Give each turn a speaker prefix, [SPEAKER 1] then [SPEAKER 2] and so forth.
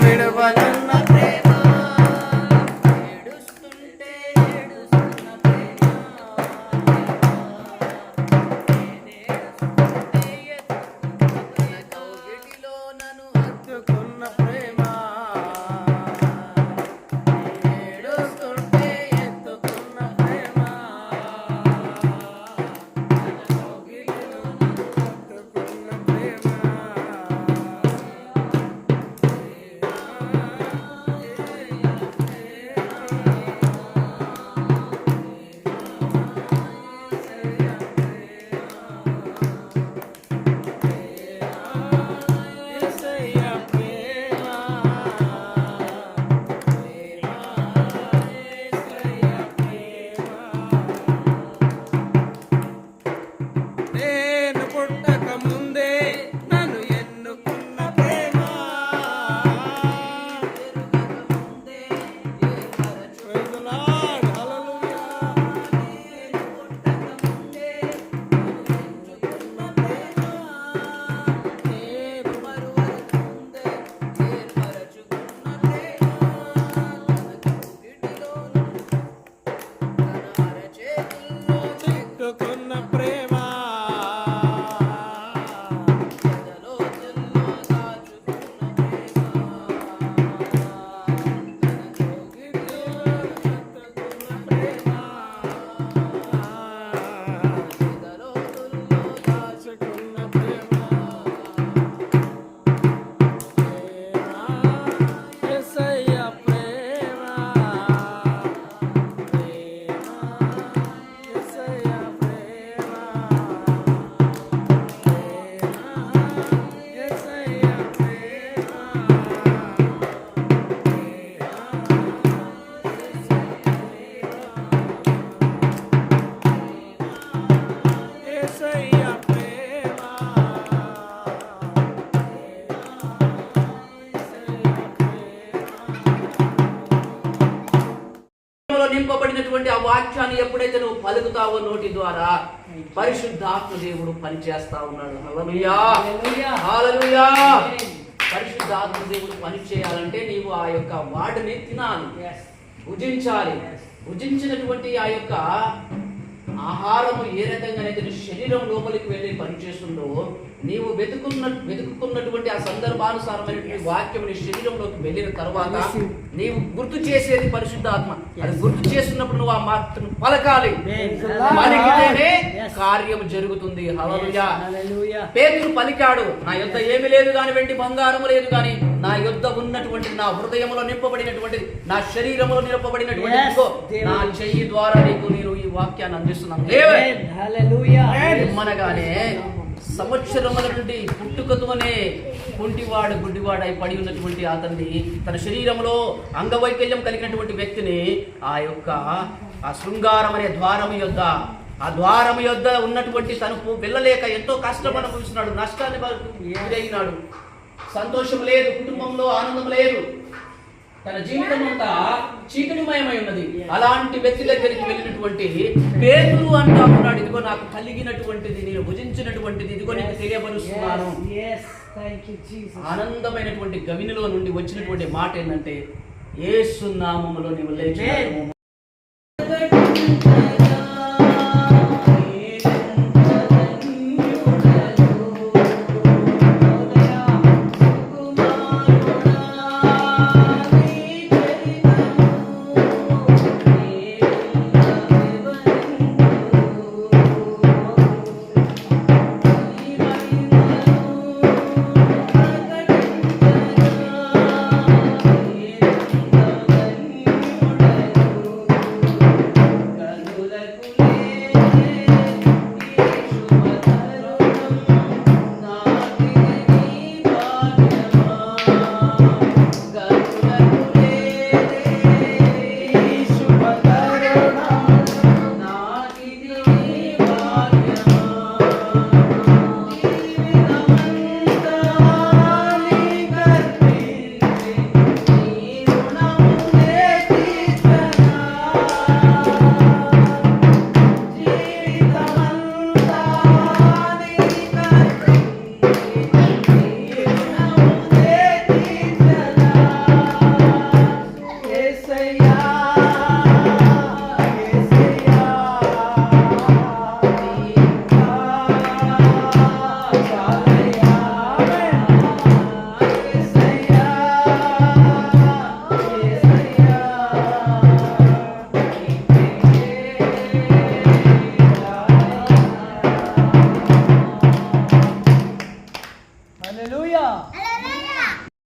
[SPEAKER 1] விடுவன వాక్యాన్ని ఎప్పుడైతే నువ్వు పలుకుతావో నోటి ద్వారా పరిశుద్ధాత్మ దేవుడు పనిచేస్తా ఉన్నాడు. పరిశుద్ధాత్మ దేవుడు పని చేయాలంటే నీవు ఆ యొక్క వాటిని తినాలి. భుజించాలి. భుజించినటువంటి ఆ యొక్క ఆహారము ఏ రకంగానైతే నీ శరీరం లోపలికి వెళ్ళి పనిచేస్తుందో నీవు వెతుకున్న వెతుకున్నటువంటి ఆ సందర్భానుసారమైనటువంటి వాక్యం నీ శరీరంలోకి వెళ్ళిన తర్వాత నీవు గుర్తు చేసేది పరిశుద్ధాత్మ అది గుర్తు చేస్తున్నప్పుడు నువ్వు ఆ మాటను పలకాలి. పలికితేనే కార్యం జరుగుతుంది. పేతురు పలికాడు నా యొద్ద ఏమి లేదు గాని వెండి బంగారము లేదు గాని నా యొద్ద ఉన్నటువంటి నా హృదయములో నింపబడినటువంటి నా శరీరములో నింపబడినటువంటి. నా చెయ్యి ద్వారా నీకు వాక్యాన్ని అందిస్తున్నాను. లేవే మనగానే సంవత్సరముల నుండి పుట్టుకతోనే కుంటివాడు గుడ్డివాడై పడి ఉన్నటువంటి అతన్ని తన శరీరంలో అంగవైకల్యం కలిగినటువంటి వ్యక్తిని ఆ యొక్క ఆ శృంగారం అనే ద్వారము యొద్ద ఆ ద్వారము యొద్ద ఉన్నటువంటి తను వెళ్ళలేక ఎంతో కష్టం అనుభవిస్తున్నాడు నష్టాన్ని గురైనాడు సంతోషం లేదు కుటుంబంలో ఆనందం లేదు. తన జీవితం అంతా చీకటిమయమై ఉన్నది. అలాంటి వ్యక్తి దగ్గరికి వెళ్ళినటువంటి పేతురు అంటా ఉన్నాడు. ఇదిగో నాకు కలిగినటువంటిది నేను భుజించినటువంటిది ఇదిగో నీకు తెలియపరుస్తున్నాను. ఆనందమైనటువంటి గవినిలో నుండి వచ్చినటువంటి మాట ఏంటంటే ఏసు నామములో నీవు లేచి